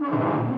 嗯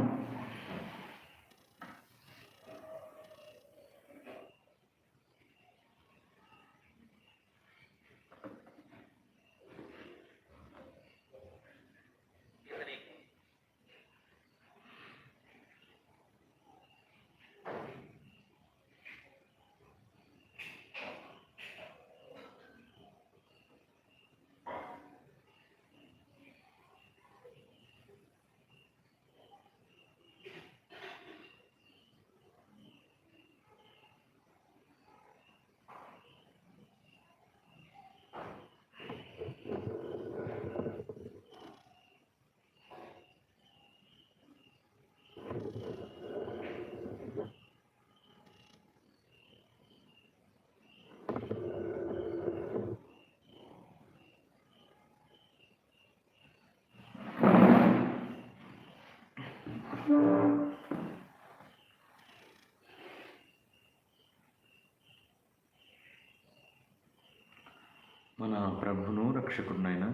మన ప్రభును రక్షకుడినైన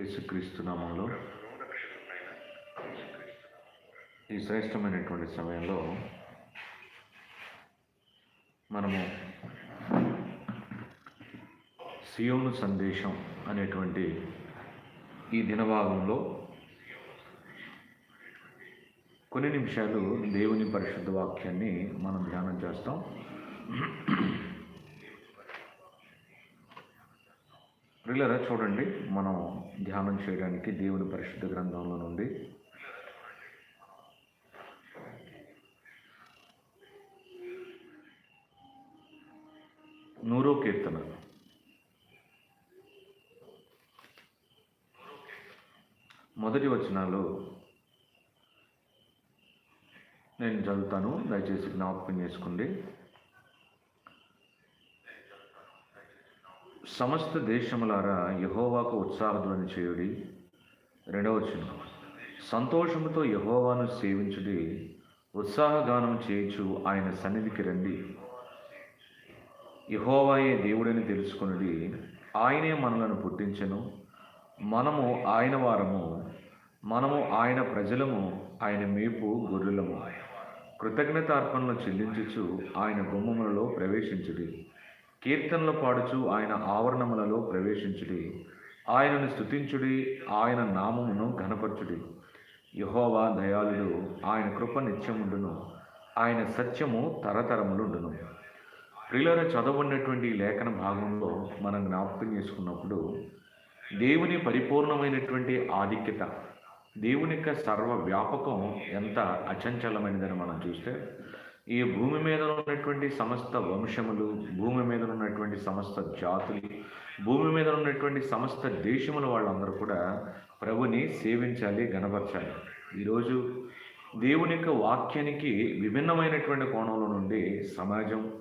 యేసుక్రీస్తు నామంలో. ఈ శ్రేష్టమైనటువంటి సమయంలో మనము సియోను సందేశం అనేటువంటి ఈ దినభాగంలో కొన్ని నిమిషాలు దేవుని పరిశుద్ధ వాక్యాన్ని మనం ధ్యానం చేస్తాం. ప్రియులరా చూడండి మనం ధ్యానం చేయడానికి దేవుని పరిశుద్ధ గ్రంథంలో నుండి నూరో కీర్తన. మొదటి వచనాలు నేను చదువుతాను దయచేసి జ్ఞాపకం చేసుకోండి. సమస్త దేశములారా యహోవాకు ఉత్సాహధ్వని చేయుడి. రెండవ చిన్న సంతోషముతో యహోవాను సేవించుడి ఉత్సాహగానం చేయించు ఆయన సన్నిధికి రండి. యహోవాయే దేవుడని తెలుసుకున్నది ఆయనే మనలను పుట్టించెను. మనము ఆయన వారము. మనము ఆయన ప్రజలము. ఆయన మేపు గొర్రెలము. కృతజ్ఞతార్పణలు చెల్లించుచు ఆయన గుమ్మములలో ప్రవేశించుడి. కీర్తనలు పాడుచు ఆయన ఆవరణములలో ప్రవేశించుడి. ఆయనను స్తుతించుడి ఆయన నామమును ఘనపరచుడి. యహోవా దయాళుడు ఆయన కృప నిత్యముండును. ఆయన సత్యము తరతరములుండును. ప్రియుల చదవబడినటువంటి లేఖన భాగంలో మనం జ్ఞాపకం చేసుకున్నప్పుడు దేవుని పరిపూర్ణమైనటువంటి ఆధిక్యత దేవుని యొక్క సర్వ వ్యాపకం ఎంత అచంచలమైనదని మనం చూస్తే ఈ భూమి మీద ఉన్నటువంటి సమస్త వంశములు భూమి మీద ఉన్నటువంటి సమస్త జాతులు భూమి మీద ఉన్నటువంటి సమస్త దేశముల వాళ్ళందరూ కూడా ప్రభుని సేవించాలి గణపరచాలి. ఈరోజు దేవుని యొక్క వాక్యానికి విభిన్నమైనటువంటి కోణంలో నుండి సమాజం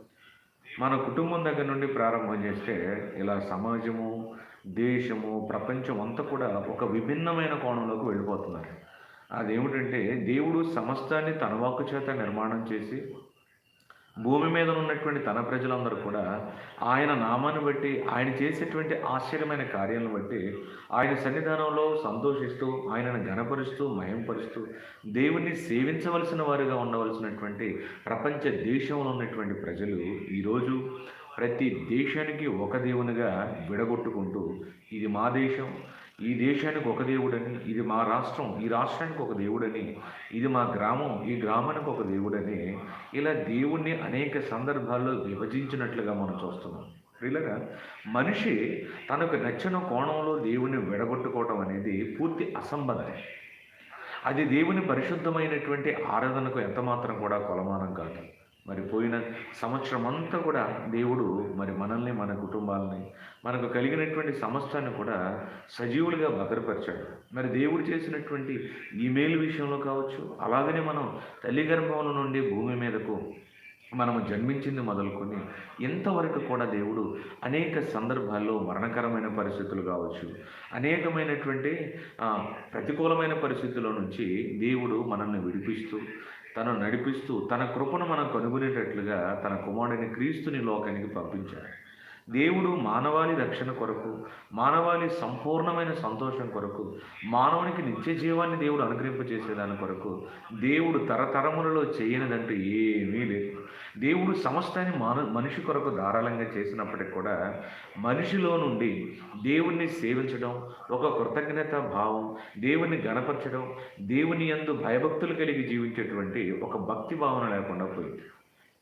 మన కుటుంబం దగ్గర నుండి ప్రారంభం చేస్తే ఇలా సమాజము దేశము ప్రపంచం అంతా కూడా ఒక విభిన్నమైన కోణంలోకి వెళ్ళిపోతున్నారు. అదేమిటంటే దేవుడు సమస్తాన్ని తన వాక్కు చేత నిర్మాణం చేసి భూమి మీద ఉన్నటువంటి తన ప్రజలందరూ కూడా ఆయన నామాన్ని బట్టి ఆయన చేసేటువంటి ఆశ్చర్యమైన కార్యాలను బట్టి ఆయన సన్నిధానంలో సంతోషిస్తూ ఆయనను ఘనపరుస్తూ మయంపరుస్తూ దేవుణ్ణి సేవించవలసిన వారుగా ఉండవలసినటువంటి ప్రపంచ దేశంలో ఉన్నటువంటి ప్రజలు ఈరోజు ప్రతి దేశానికి ఒక దేవునిగా విడగొట్టుకుంటూ ఇది మా దేశం ఈ దేశానికి ఒక దేవుడని ఇది మా రాష్ట్రం ఈ రాష్ట్రానికి ఒక దేవుడని ఇది మా గ్రామం ఈ గ్రామానికి ఒక దేవుడని ఇలా దేవుణ్ణి అనేక సందర్భాల్లో విభజించినట్లుగా మనం చూస్తున్నాం. ఇలాగా మనిషి తనకు నచ్చిన కోణంలో దేవుణ్ణి విడగొట్టుకోవటం అనేది పూర్తి అసంబద్ధం అది దేవుని పరిశుద్ధమైనటువంటి ఆరాధనకు ఎంతమాత్రం కూడా కొలమానం కాదు. మరి పోయిన సంవత్సరం అంతా కూడా దేవుడు మరి మనల్ని మన కుటుంబాలని మనకు కలిగినటువంటి సమస్తాన్ని కూడా సజీవులుగా భద్రపరిచాడు. మరి దేవుడు చేసినటువంటి ఈమెయిల్ విషయంలో కావచ్చు అలాగనే మనం తల్లి గర్భంలో నుండి భూమి మీదకు మనము జన్మించింది మొదలుకొని ఇంతవరకు కూడా దేవుడు అనేక సందర్భాల్లో మరణకరమైన పరిస్థితులు కావచ్చు అనేకమైనటువంటి ప్రతికూలమైన పరిస్థితుల నుంచి దేవుడు మనల్ని విడిపిస్తూ తను నడిపిస్తూ తన కృపను మనం కనుగొనేటట్లుగా తన కుమారుడిని క్రీస్తుని లోకానికి పంపించాడు. దేవుడు మానవాళి రక్షణ కొరకు మానవాళి సంపూర్ణమైన సంతోషం కొరకు మానవునికి నిత్య జీవాన్ని దేవుడు అనుగ్రహింపచేసేదాని కొరకు దేవుడు తరతరములలో చేయనిదంటూ ఏమీ లేదు. దేవుడు సమస్తాన్ని మాన మనిషి కొరకు ధారాళంగా చేసినప్పటికి కూడా మనిషిలో నుండి దేవుణ్ణి సేవించడం ఒక కృతజ్ఞత భావం దేవుణ్ణి గణపరచడం దేవుని యందు భయభక్తులు కలిగి జీవించేటువంటి ఒక భక్తి భావన లేకుండా పోయింది.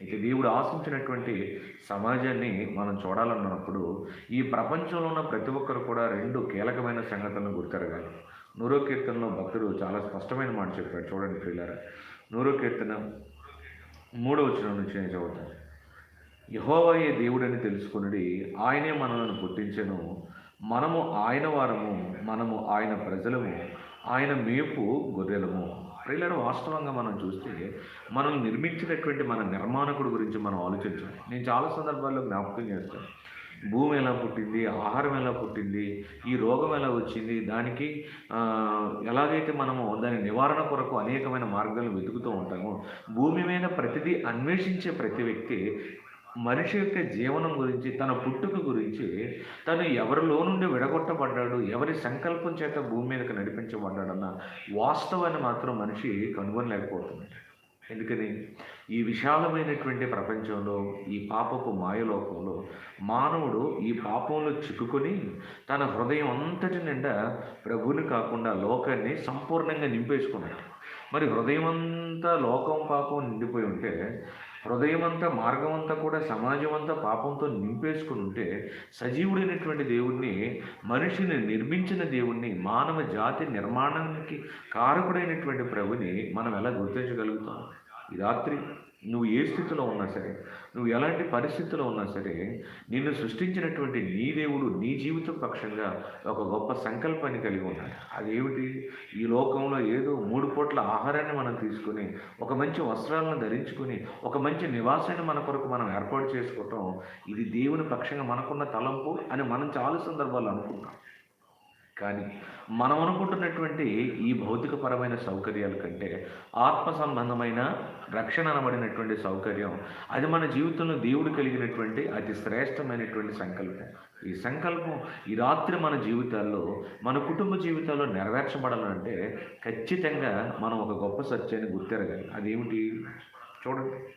ఇక దేవుడు ఆశించినటువంటి సమాజాన్ని మనం చూడాలన్నప్పుడు ఈ ప్రపంచంలో ఉన్న ప్రతి ఒక్కరు కూడా రెండు కీలకమైన సంగతులను గుర్తెరగాలి నూరో కీర్తనలో భక్తుడు చాలా స్పష్టమైన మాట చెప్పాడు. చూడండి ప్రియులారా నూరో కీర్తన మూడో వచ్చిన నుంచి నేను చదువుతాను. యహోవయే దేవుడని తెలుసుకుని ఆయనే మనలను పుట్టించను. మనము ఆయన వారము మనము ఆయన ప్రజలము ఆయన మేపు గొర్రెలము. ప్రియులను వాస్తవంగా మనం చూస్తే మనం నిర్మించినటువంటి మన నిర్మాణకుడు గురించి మనం ఆలోచించాలి. నేను చాలా సందర్భాల్లో జ్ఞాపకం చేస్తాను. భూమి ఎలా పుట్టింది? ఆహారం ఎలా పుట్టింది? ఈ రోగం ఎలా వచ్చింది? దానికి ఎలాగైతే మనము దాని నివారణ కొరకు అనేకమైన మార్గాలను వెతుకుతూ ఉంటామో భూమి మీద ప్రతిదీ అన్వేషించే ప్రతి వ్యక్తి మనిషి యొక్క జీవనం గురించి తన పుట్టుక గురించి తను ఎవరిలో నుండి విడగొట్టబడ్డాడు ఎవరి సంకల్పం చేత భూమి మీదకి నడిపించబడ్డాడన్న వాస్తవాన్ని మాత్రం మనిషి కనుగొనలేకపోతున్నాడు. ఎందుకని? ఈ విశాలమైనటువంటి ప్రపంచంలో ఈ పాపపు మాయలోకంలో మానవుడు ఈ పాపంలో చిక్కుకొని తన హృదయం అంతటి నిండా ప్రభుని కాకుండా లోకాన్ని సంపూర్ణంగా నింపేసుకున్నాడు. మరి హృదయం అంతా లోకం పాపం నిండిపోయి ఉంటే హృదయం అంతా మార్గం అంతా కూడా సమాజం అంతా పాపంతో నింపేసుకుని ఉంటే సజీవుడైనటువంటి దేవుణ్ణి మనిషిని నిర్మించిన దేవుణ్ణి మానవ జాతి నిర్మాణానికి కారకుడైనటువంటి ప్రభుని మనం ఎలా గుర్తించగలుగుతాం? ఈ రాత్రి నువ్వు ఏ స్థితిలో ఉన్నా సరే నువ్వు ఎలాంటి పరిస్థితిలో ఉన్నా సరే నిన్ను సృష్టించినటువంటి నీ దేవుడు నీ జీవితం పక్షంగా ఒక గొప్ప సంకల్పాన్ని కలిగి ఉన్నాడు. అదేమిటి? ఈ లోకంలో ఏదో మూడు పూట్ల ఆహారాన్ని మనం తీసుకొని ఒక మంచి వస్త్రాలను ధరించుకొని ఒక మంచి నివాసాన్ని మన కొరకు మనం ఏర్పాటు చేసుకోవటం ఇది దేవుని పక్షంగా మనకున్న తలంపు అని మనం చాలా సందర్భాలు అనుకుంటాం. కానీ మనం అనుకుంటున్నటువంటి ఈ భౌతికపరమైన సౌకర్యాల కంటే ఆత్మ సంబంధమైన రక్షణ అనబడినటువంటి సౌకర్యం అది మన జీవితంలో దేవుడు కలిగినటువంటి అతి శ్రేష్టమైనటువంటి సంకల్పం. ఈ సంకల్పం ఈ రాత్రి మన జీవితాల్లో మన కుటుంబ జీవితాల్లో నెరవేర్చబడాలంటే ఖచ్చితంగా మనం ఒక గొప్ప సత్యాన్ని గుర్తెరగాలి. అదేమిటి? చూడండి.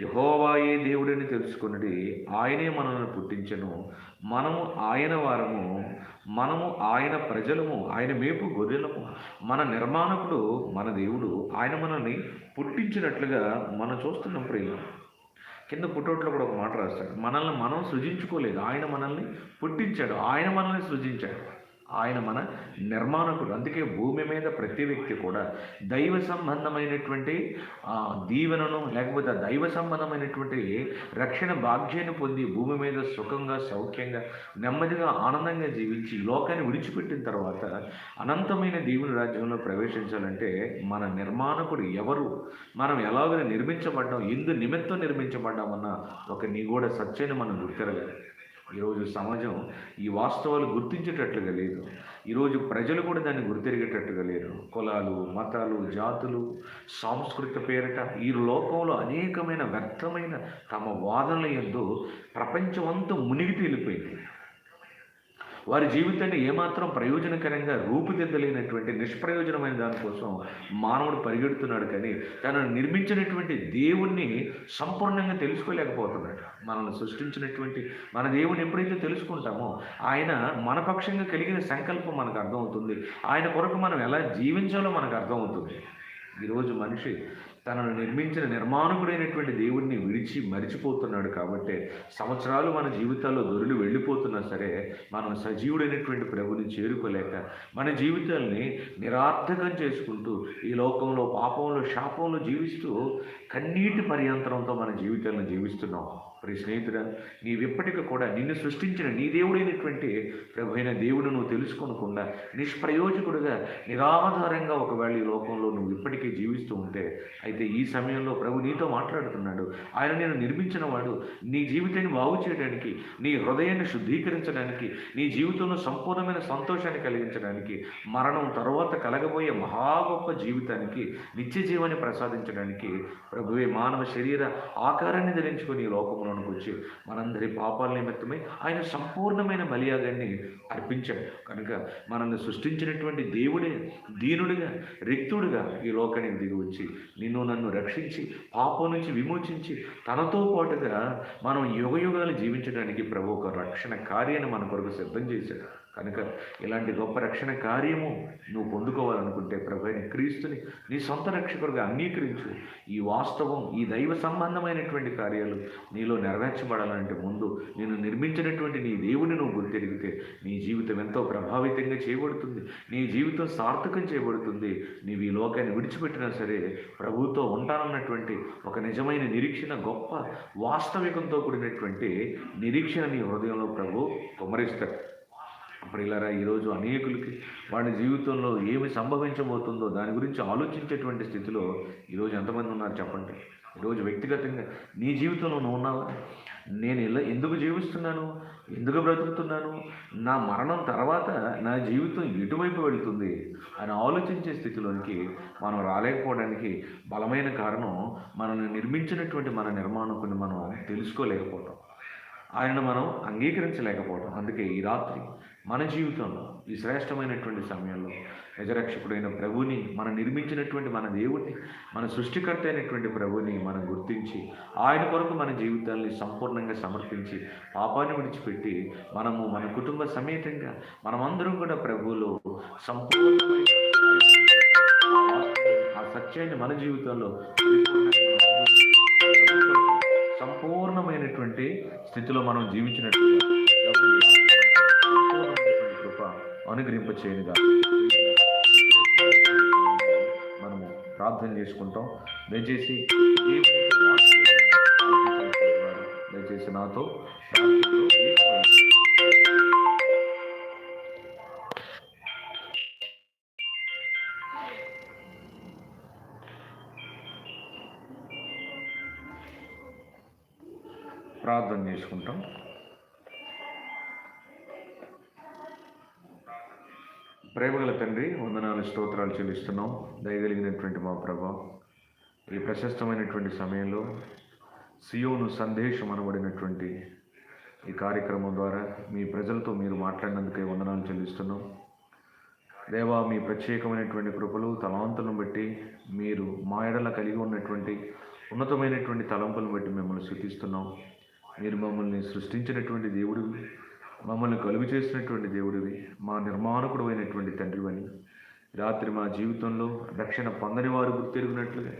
యహోవాయే దేవుడని తెలుసుకున్నది ఆయనే మనల్ని పుట్టించను. మనము ఆయన వారము మనము ఆయన ప్రజలము ఆయన మేపు గొర్రెలము. మన నిర్మాణకుడు మన దేవుడు ఆయన మనల్ని పుట్టించినట్లుగా మనం చూస్తున్నాం ప్రియులు కింద పుట్టోట్లో కూడా ఒక మాట రాస్తాడు. మనల్ని మనం సృజించుకోలేదు. ఆయన మనల్ని పుట్టించాడు. ఆయన మనల్ని సృజించాడు. ఆయన మన నిర్మాణకుడు. అందుకే భూమి మీద ప్రతి వ్యక్తి కూడా దైవ సంబంధమైనటువంటి దీవెనను లేకపోతే దైవ సంబంధమైనటువంటి రక్షణ భాగ్యాన్ని పొంది భూమి మీద సుఖంగా సౌఖ్యంగా నెమ్మదిగా ఆనందంగా జీవించి లోకాన్ని విడిచిపెట్టిన తర్వాత అనంతమైన దేవుని రాజ్యంలో ప్రవేశించాలంటే మన నిర్మాణకుడు ఎవరు? మనం ఎలాగైనా నిర్మించబడ్డాం ఎందు నిమిత్తం నిర్మించబడ్డామన్న ఒక నిగూఢ సత్యాన్ని మనం గుర్తిరగాలి ఈరోజు సమాజం ఈ వాస్తవాలు గుర్తించేటట్లుగా లేదు. ఈరోజు ప్రజలు కూడా దాన్ని గుర్తిరిగేటట్టుగా లేరు. కులాలు మతాలు జాతులు సాంస్కృతిక పేరిట ఈ లోకంలో అనేకమైన వ్యర్థమైన తమ వాదనల ఎందు ప్రపంచమంతా మునిగి తేలిపోయింది. వారి జీవితాన్ని ఏమాత్రం ప్రయోజనకరంగా రూపుదిద్దలేనటువంటి నిష్ప్రయోజనమైన దానికోసం మానవుడు పరిగెడుతున్నాడు కానీ తనను నిర్మించినటువంటి దేవుణ్ణి సంపూర్ణంగా తెలుసుకోలేకపోతున్నాడు. మనల్ని సృష్టించినటువంటి మన దేవుని ఎప్పుడైతే తెలుసుకుంటామో ఆయన మన పక్షంగా కలిగిన సంకల్పం మనకు అర్థమవుతుంది. ఆయన కొరకు మనం ఎలా జీవించాలో మనకు అర్థమవుతుంది. ఈరోజు మనిషి తనను నిర్మించిన నిర్మాణకుడైనటువంటి దేవుడిని విడిచి మరిచిపోతున్నాడు కాబట్టి సంవత్సరాలు మన జీవితాల్లో దొరులు వెళ్ళిపోతున్నా సరే మనం సజీవుడైనటువంటి ప్రభుని చేరుకోలేక మన జీవితాల్ని నిరార్థకం చేసుకుంటూ ఈ లోకంలో పాపంలో శాపంలో జీవిస్తూ కన్నీటి పర్యంతరంతో మన జీవితాలను జీవిస్తున్నాం. ప్రియ స్నేహితుడా నీవిప్పటికీ కూడా నిన్ను సృష్టించిన నీ దేవుడైనటువంటి ప్రభు అయిన దేవుడు నువ్వు తెలుసుకోనకుండా నిష్ప్రయోజకుడుగా నిరాధారంగా ఒకవేళ ఈ లోకంలో నువ్వు ఇప్పటికీ జీవిస్తూ ఉంటే అయితే ఈ సమయంలో ప్రభు నీతో మాట్లాడుతున్నాడు. ఆయన నేను నిర్మించిన వాడు. నీ జీవితాన్ని బాగు చేయడానికి నీ హృదయాన్ని శుద్ధీకరించడానికి నీ జీవితంలో సంపూర్ణమైన సంతోషాన్ని కలిగించడానికి మరణం తర్వాత కలగబోయే మహా గొప్ప జీవితానికి నిత్య జీవాన్ని ప్రసాదించడానికి ప్రభువే మానవ శరీర ఆకారాన్ని ధరించుకొని ఈ లోకంలో వచ్చి మనందరి పాపాల నిమిత్తమై ఆయన సంపూర్ణమైన బలియాగాన్ని అర్పించాడు. కనుక మనల్ని సృష్టించినటువంటి దేవుడే దీనుడిగా రిక్తుడిగా ఈ లోకానికి దిగి వచ్చి నిన్ను నన్ను రక్షించి పాపం నుంచి విమోచించి తనతో పాటుగా మనం యుగయుగాలు జీవించడానికి ప్రభు ఒక రక్షణ కార్యాన్ని మన కొరకు సిద్ధం చేశాడు. కనుక ఇలాంటి గొప్ప రక్షణ కార్యము నువ్వు పొందుకోవాలనుకుంటే ప్రభు అయిన క్రీస్తుని నీ సొంత రక్షకుడిగా అంగీకరించు. ఈ వాస్తవం ఈ దైవ సంబంధమైనటువంటి కార్యాలు నీలో నెరవేర్చబడాలంటే ముందు నేను నిర్మించినటువంటి నీ దేవుని నువ్వు గుర్తెరిగితే నీ జీవితం ఎంతో ప్రభావితంగా చేయబడుతుంది. నీ జీవితం సార్థకం చేయబడుతుంది. నీవు ఈ లోకాన్ని విడిచిపెట్టినా సరే ప్రభుతో ఉంటానన్నటువంటి ఒక నిజమైన నిరీక్షణ గొప్ప వాస్తవికంతో కూడినటువంటి నిరీక్షణ నీ హృదయంలో ప్రభు కుమరిస్తాడు. అప్పుడు ఇలారా ఈరోజు అనేకులకి వాళ్ళ జీవితంలో ఏమి సంభవించబోతుందో దాని గురించి ఆలోచించేటువంటి స్థితిలో ఈరోజు ఎంతమంది ఉన్నారు చెప్పండి. ఈరోజు వ్యక్తిగతంగా నీ జీవితంలో నువ్వు ఉన్నావా? నేను ఇలా ఎందుకు జీవిస్తున్నాను? ఎందుకు బ్రతుకుతున్నాను? నా మరణం తర్వాత నా జీవితం ఎటువైపు వెళుతుంది అని ఆలోచించే స్థితిలోనికి మనం రాలేకపోవడానికి బలమైన కారణం మనల్ని నిర్మించినటువంటి మన నిర్మాణం కొన్ని మనం తెలుసుకోలేకపోవటం. ఆయనను మనం అంగీకరించలేకపోవడం అందుకే ఈ రాత్రి మన జీవితంలో ఈ శ్రేష్టమైనటువంటి సమయంలో యజరక్షకుడైన ప్రభుని మనం నిర్మించినటువంటి మన దేవుడిని మన సృష్టికర్త అయినటువంటి ప్రభుని మనం గుర్తించి ఆయన కొరకు మన జీవితాన్ని సంపూర్ణంగా సమర్పించి పాపాన్ని విడిచిపెట్టి మనము మన కుటుంబ సమేతంగా మనమందరం కూడా ప్రభువులో సంపూర్ణమైన ఆ సత్యాన్ని మన జీవితంలో సంపూర్ణమైనటువంటి స్థితిలో మనం జీవించినట్టు కృప మనము ప్రార్థన చేసుకుంటాం. దయచేసి దయచేసి నాతో ప్రార్థన చేసుకుంటాం. ప్రేమగల తండ్రి వందనాలు స్తోత్రాలు చెల్లిస్తున్నాం. దయగలిగినటువంటి మా ప్రభా ఈ ప్రశస్తమైనటువంటి సమయంలో సియోను సందేశం అనబడినటువంటి ఈ కార్యక్రమం ద్వారా మీ ప్రజలతో మీరు మాట్లాడినందుకే వందనాలు చెల్లిస్తున్నాం. దేవా మీ ప్రత్యేకమైనటువంటి కృపలు తలాంతులను బట్టి మీరు మా ఎడల కలిగి ఉన్నటువంటి ఉన్నతమైనటువంటి తలంపులను బట్టి మిమ్మల్ని శృతిస్తున్నాం మీరు మమ్మల్ని సృష్టించినటువంటి దేవుడు మమ్మల్ని కలుగు చేసినటువంటి దేవుడివి మా నిర్మాణకుడు అయినటువంటి తండ్రివని. రాత్రి మా జీవితంలో రక్షణ పొందని వారు గుర్తెరిగినట్లుగా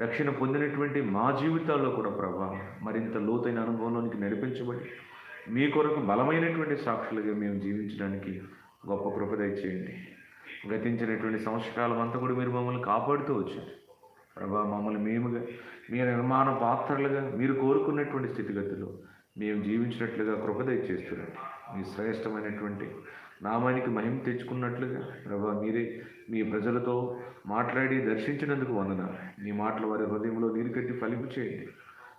రక్షణ పొందినటువంటి మా జీవితాల్లో కూడా ప్రభా మరింత లోతైన అనుభవంలోనికి నడిపించబడి మీ కొరకు బలమైనటువంటి సాక్షులుగా మేము జీవించడానికి గొప్ప కృప దయచేయండి. గతించినటువంటి సంవత్సరాల అంతా కూడా మీరు మమ్మల్ని కాపాడుతూ వచ్చారు. ప్రభా మమ్మల్ని మేముగా మీ నిర్మాణ పాత్రలుగా మీరు కోరుకున్నటువంటి స్థితిగతులు మేము జీవించినట్లుగా కృప దయచేస్తున్నాండి మీ శ్రేష్టమైనటువంటి నామానికి మహిమ తెచ్చుకున్నట్లుగా ప్రభా మీరే మీ ప్రజలతో మాట్లాడి దర్శించినందుకు వందన మీ మాటలు వారి హృదయంలో నీరు కట్టి ఫలింపు చేయండి.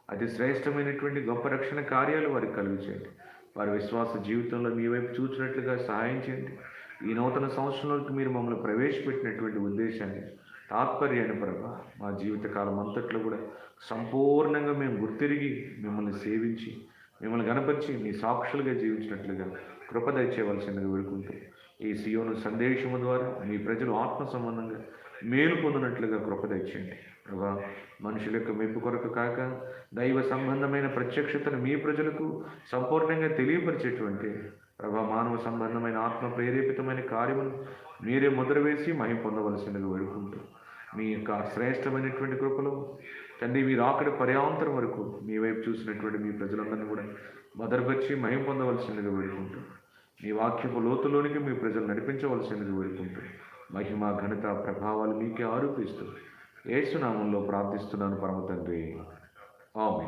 అతి శ్రేష్టమైనటువంటి గొప్ప రక్షణ కార్యాలు వారికి కలుగు చేయండి వారి విశ్వాస జీవితంలో మీ వైపు చూసినట్లుగా సహాయం చేయండి. ఈ నూతన సంవత్సరంలోకి మీరు మమ్మల్ని ప్రవేశపెట్టినటువంటి ఉద్దేశాన్ని తాత్పర్యాన్ని ప్రభా మా జీవితకాలం అంతట్లో కూడా సంపూర్ణంగా మేము గుర్తిరిగి మిమ్మల్ని సేవించి మిమ్మల్ని కనపరిచి మీ సాక్షులుగా జీవించినట్లుగా కృప దయచేయవలసిందిగా వేడుకుంటూ ఈ సియోను సందేశము ద్వారా మీ ప్రజలు ఆత్మ సంబంధంగా మేలు పొందినట్లుగా కృప దయచేయండి. ప్రభా మనుషుల యొక్క మెప్పు కొరకు కాక దైవ సంబంధమైన ప్రత్యక్షతను మీ ప్రజలకు సంపూర్ణంగా తెలియపరిచేటువంటి ప్రభా మానవ సంబంధమైన ఆత్మ ప్రేరేపితమైన కార్యమును మీరే ముద్ర వేసి మహిం పొందవలసిందిగా వేడుకుంటూ మీ యొక్క శ్రేష్టమైనటువంటి కృపలో తండ్రి మీరు ఆకడ పర్యాంతరం వరకు మీ వైపు చూసినటువంటి మీ ప్రజలందరినీ కూడా భద్రపరిచి మహిం పొందవలసినది వేడుకుంటాం మీ వాక్యపు లోతులోనికి మీ ప్రజలు నడిపించవలసినది వేడుకుంటాం మహిమ ఘనత ప్రభావాలు మీకే ఆరోపిస్తూ ఏసునామంలో ప్రార్థిస్తున్నాను పరమ తండ్రి. ఆమె